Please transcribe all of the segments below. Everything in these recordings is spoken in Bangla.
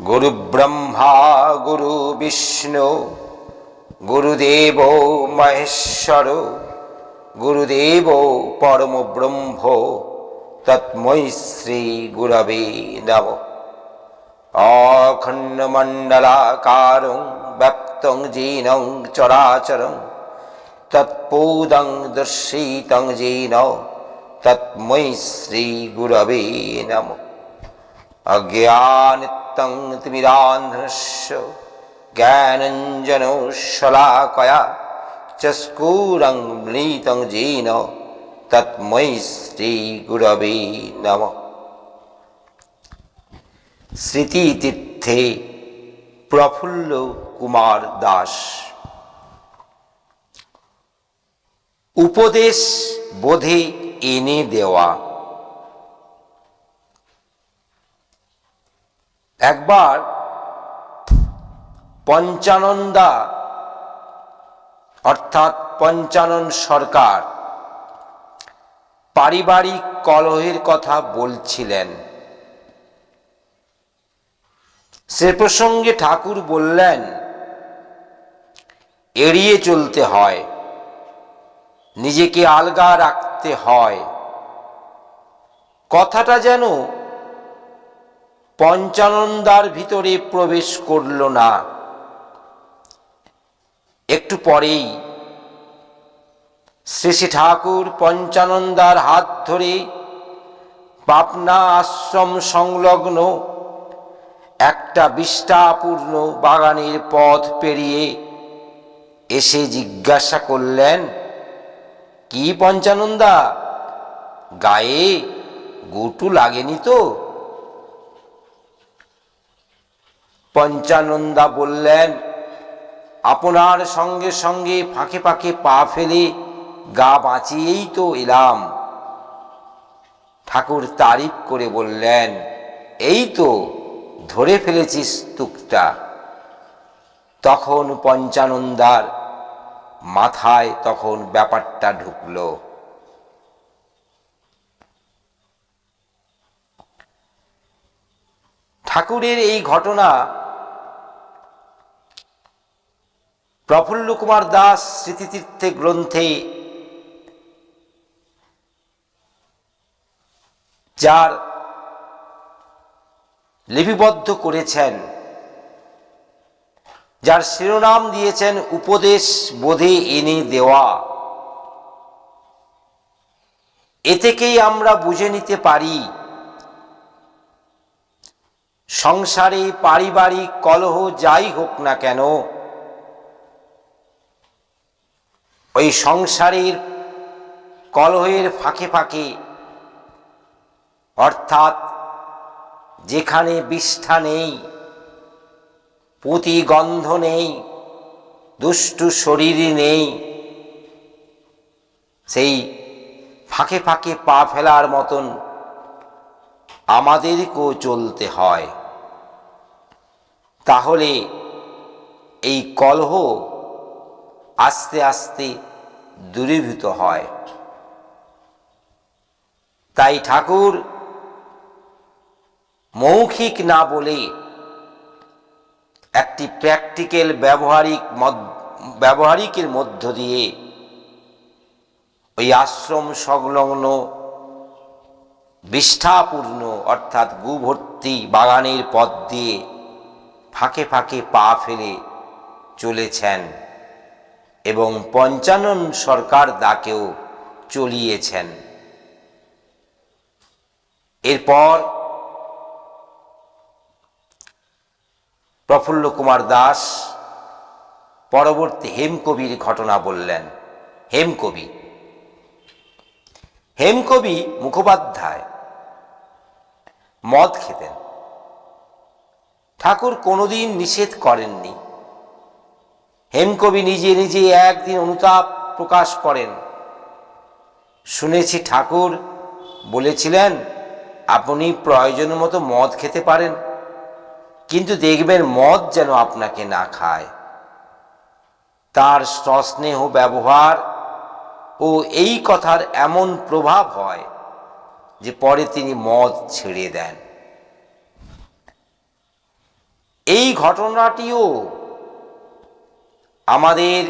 গুরু বিষ্ণু গুরুদেব মহেশ্বর গুরুদেব পরম ব্রহ্ম তৎমৈ শ্রী গুরবে নম অখণ্ডমণ্ডলাকারং ব্যক্তং জীনং চরাচরং তৎপূদং দর্শিতং জীন তৎমৈ শ্রী গুরবে নমঃ অজ্ঞানিত্যং তিমিরান্ধ্রস্য জ্ঞানঞ্জনো শলাকয়া চস্কুরং মৃতং যেন তৎমৈ শ্রীগুরবে নম স্মৃতিতীর্থে প্রফুল্ল কুমার দাস উপদেশ বোধে এনে দেওয়া একবার পঞ্চানন্দা, অর্থাৎ পঞ্চানন সরকার পারিবারিক কলহের কথা বলছিলেন। সে প্রসঙ্গে ঠাকুর বললেন, এড়িয়ে চলতে হয়, নিজেকে আলগা রাখতে হয়। কথাটা যেন পঞ্চানন্দার ভিতরে প্রবেশ করল না। একটু পরেই শ্রী ঠাকুর পঞ্চানন্দার হাত ধরে পাপনা আশ্রম সংলগ্ন একটা বিষ্ঠাপূর্ণ বাগানের পথ পেরিয়ে এসে জিজ্ঞাসা করলেন, কি পঞ্চানন্দা, গায়ে গুটু লাগেনি তো? পঞ্চানন্দা বললেন, আপনার সঙ্গে সঙ্গে ফাঁকে ফাঁকে পা ফেলে গা বাঁচিয়েই তো এলাম। ঠাকুর তারিফ করে বললেন, এই তো, ধরে ফেলেছিস তুকটা। তখন পঞ্চানন্দার মাথায় তখন ব্যাপারটা ঢুকল। ঠাকুরের এই ঘটনা প্রফুল্ল কুমার দাস স্মৃতিতীর্থে গ্রন্থে যার লিপিবদ্ধ করেছেন, যার শিরোনাম দিয়েছেন উপদেশ বোধে এনে দেওয়া। এ থেকেই আমরা বুঝে নিতে পারি সংসারে পারিবারিক কলহ যাই হোক না কেন, ওই সংসারের কলহের ফাঁকে ফাঁকে, অর্থাৎ যেখানে বিষ্ঠা নেই পুঁতি গন্ধ নেই, দুষ্টু শরীর নেই, সেই ফাঁকে ফাঁকে পা ফেলার মতন আমাদেরকেও চলতে হয়। তাহলে এই কলহ আস্তে আস্তে দূরীভূত হয়। তাই ঠাকুর মৌখিক না বলে একটি প্র্যাকটিক্যাল ব্যবহারিক ব্যবহারিকের মধ্য দিয়ে ওই আশ্রম সংলগ্ন বিষ্ঠাপূর্ণ অর্থাৎ গুভর্তি বাগানের পথ দিয়ে ফাঁকে ফাঁকে পা ফেলে চলেছেন এবং পঞ্চানন সরকার দাকেও চলিয়েছেন। এরপর প্রফুল্ল কুমার দাস পরবর্তী হেমকবির ঘটনা বললেন। হেমকবি হেমকবি মুখোপাধ্যায়। মদ খেতেন। ঠাকুর কোনোদিন নিষেধ করেননি। হেমকবি নিজে নিজে একদিন অনুতাপ প্রকাশ করেন। শুনেছি ঠাকুর বলেছিলেন, আপনি প্রয়োজন মতো মদ খেতে পারেন, কিন্তু দেখবেন মদ যেন আপনাকে না খায়। তার সস্নেহ ব্যবহার ও এই কথার এমন প্রভাব হয় যে পরে তিনি মদ ছেড়ে দেন। এই ঘটনাটিও আমাদের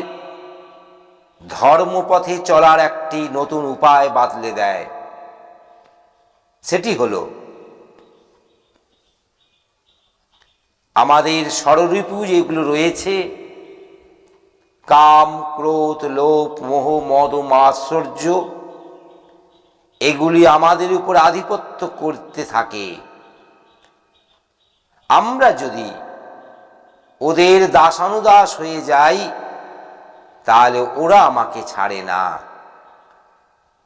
ধর্মপথে চলার একটি নতুন উপায় বাতলে দেয়। সেটি হল, আমাদের ষড়রিপু যেগুলো রয়েছে, কাম, ক্রোধ, লোভ, মোহ, মদ মাশ্চর্য এগুলি আমাদের উপর আধিপত্য করতে থাকে। আমরা যদি ওদের দাসানুদাস হয়ে যাই, তাহলে ওরা আমাকে ছাড়ে না।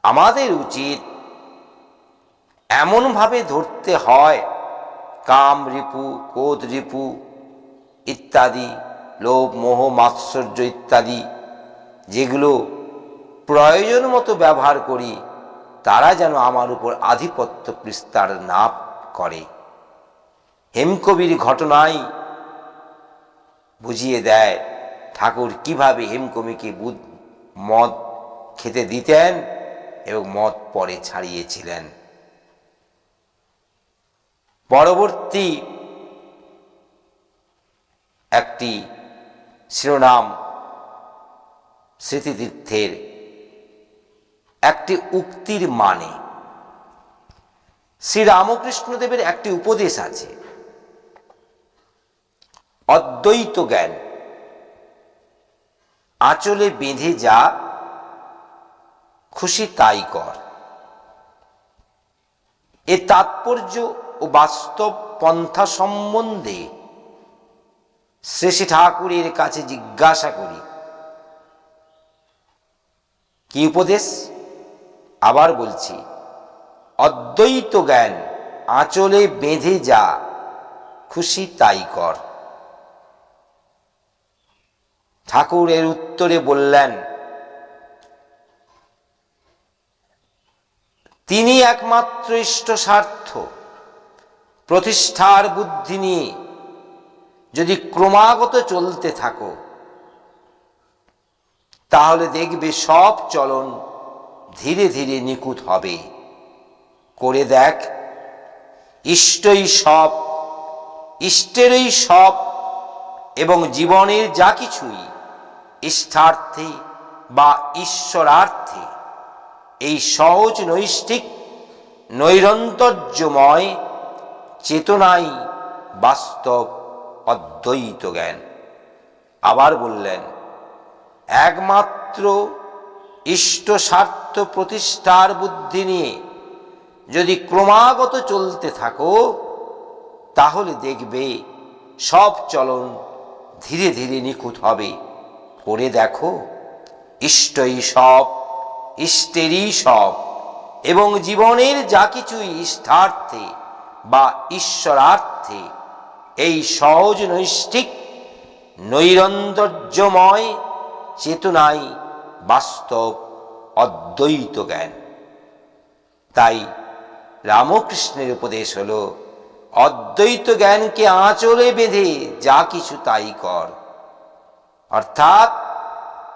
আমাদের উচিত এমনভাবে ধরতে হয়, কাম রিপু, কোদ রিপু ইত্যাদি, লোভ, মোহ, মাৎসর্য ইত্যাদি, যেগুলো প্রয়োজন মতো ব্যবহার করি, তারা যেন আমার উপর আধিপত্য বিস্তার না করে। হেমকবির ঘটনায় বুঝিয়ে দেয়, ঠাকুর কীভাবে হেমকবিকে বুধ, মদ খেতে দিতেন এবং মদ পরে ছাড়িয়েছিলেন। পরবর্তী একটি শিরোনাম স্মৃতিতীর্থের একটি উক্তির মানে। শ্রী রামকৃষ্ণদেবের একটি উপদেশ আছে। অদ্বৈত জ্ঞান। আঁচলে বেঁধে যা, খুশি তাই কর। এ তাৎপর্য ও বাস্তব পন্থা সম্বন্ধে শ্রেষী ঠাকুরের কাছে জিজ্ঞাসা করি। কি উপদেশ? আবার বলছি, অদ্বৈত জ্ঞান আঁচলে বেঁধে যা, খুশি তাই কর। ঠাকুর এর উত্তরে বললেন, তিনি একমাত্র ইষ্ট স্বার্থ। প্রতিষ্ঠার বুদ্ধি নিয়ে যদি ক্রমাগত চলতে থাকো, তাহলে দেখবে সব চলন ধীরে ধীরে নিখুঁত হবে। করে দেখ, ইষ্টই সব, ইষ্টেরই সব এবং জীবনের যা কিছুই ইষ্টার্থে বা ঈশ্বরার্থে। এই সহজ নৈষ্ঠিক, নৈরন্তর্যময়, চেতনাই বাস্তব অদ্বৈত জ্ঞান। আবার বললেন, একমাত্র ইষ্ট স্বার্থ প্রতিষ্ঠার বুদ্ধি নিয়ে যদি ক্রমাগত চলতে থাকো, তাহলে দেখবে সব চলন ধীরে ধীরে নিখুঁত হবে। করে দেখো। ইষ্টই সব, ইষ্টেরই সব, এবং জীবনের যা কিছুই ইষ্টার্থে বা ঈশ্বরার্থে, এই সহজ নৈষ্ঠিক, নৈরন্তর্যময়, চেতনাই বাস্তব, অদ্বৈত জ্ঞান। তাই রামকৃষ্ণের উপদেশ হল, অদ্বৈত জ্ঞানকে আঁচলে বেঁধে যা কিছু তাই কর। অর্থাৎ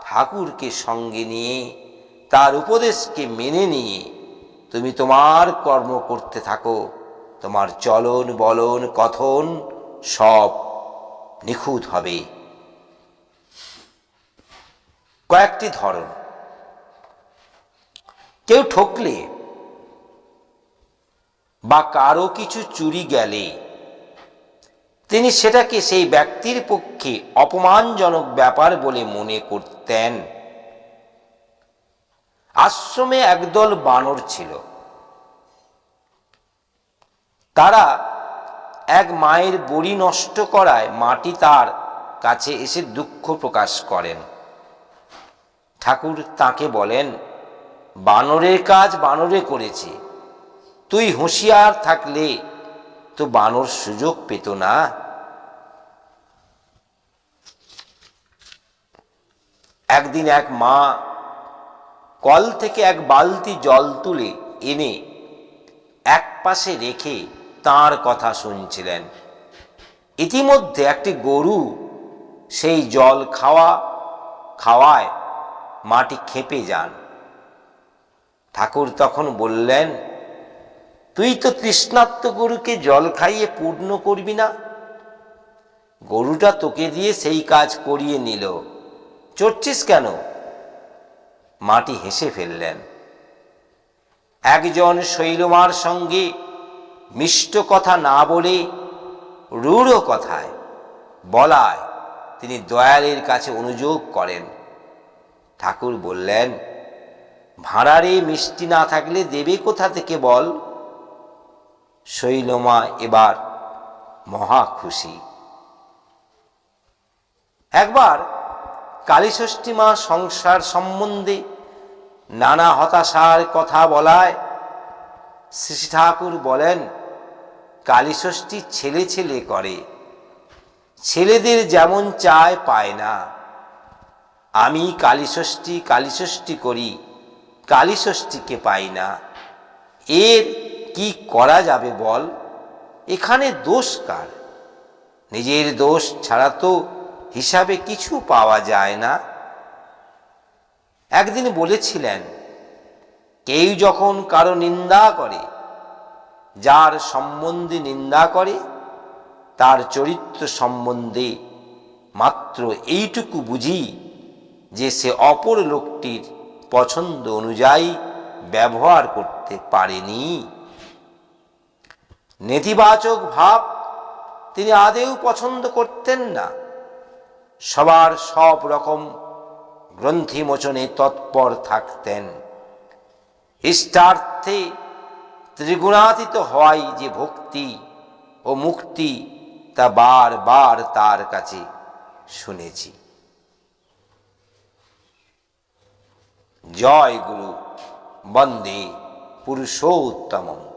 ঠাকুরকে সঙ্গে নিয়ে, তার উপদেশকে মেনে নিয়ে তুমি তোমার কর্ম করতে থাকো। তোমার চলন, বলন, কথন সব নিখুঁত হবে। কয়েকটি ধরন। কেউ ঠকলে বা কারও কিছু চুরি গেলে তিনি সেটাকে সেই ব্যক্তির পক্ষে অপমানজনক ব্যাপার বলে মনে করতেন। আশ্রমে একদল বানর ছিল। তারা এক মায়ের বড়ি নষ্ট করায় মাটি তার কাছে এসে দুঃখ প্রকাশ করেন। ঠাকুর তাকে বলেন, বানরের কাজ বানরে করেছে। তুই হুঁশিয়ার থাকলে তো বানর সুযোগ পেত না। একদিন এক মা কল থেকে এক বালতি জল তুলে এনে এক পাশে রেখে তার কথা শুনছিলেন। ইতিমধ্যে একটি গরু সেই জল খাওয়া, খাওয়ায় মাটি খেপে যান। ঠাকুর তখন বললেন তুই তো তৃষ্ণাত্ম গরুকে জল খাইয়ে পূর্ণ করবি না। গরুটা তোকে দিয়ে সেই কাজ করিয়ে নিল। চড়ছিস কেন? মাটি হেসে ফেললেন। একজন শৈলমার সঙ্গে মিষ্ট কথা না বলে রূঢ় কথায় বলায় তিনি দয়ালের কাছে অনুযোগ করেন। ঠাকুর বললেন, ভাঁড়ারে মিষ্টি না থাকলে দেবে কোথা থেকে বল? শৈলমা এবার মহা খুশি। একবার কালীষষ্ঠী মা সংসার সম্বন্ধে নানা হতাশার কথা বলায় শ্রী ঠাকুর বলেন, কালীষষ্ঠী ছেলে ছেলে করে, ছেলেদের যেমন চায় পায় না। আমি কালীষষ্ঠী কালীষষ্ঠী করি, কালীষষ্ঠীকে পাই না। এর কি করা যাবে বল? এখানে দোষ কার? নিজের দোষ ছাড়া তো হিসাবে কিছু পাওয়া যায় না। একদিন বলেছিলেন, কেউ যখন কারও নিন্দা করে, যার সম্বন্ধে নিন্দা করে, তার চরিত্র সম্বন্ধে মাত্র এইটুকু বুঝি যে সে অপর লোকটির পছন্দ অনুযায়ী ব্যবহার করতে পারেনি। নেতিবাচক ভাব তিনি আদেও পছন্দ করতেন না। সবার সব রকম গ্রন্থিমোচনে তৎপর থাকতেন। ইষ্টার্থে ত্রিগুণাতীত হওয়াই যে ভক্তি ও মুক্তি তা বারবার তার কাছে শুনেছি। জয় গুরু, বন্দে পুরুষোত্তমম।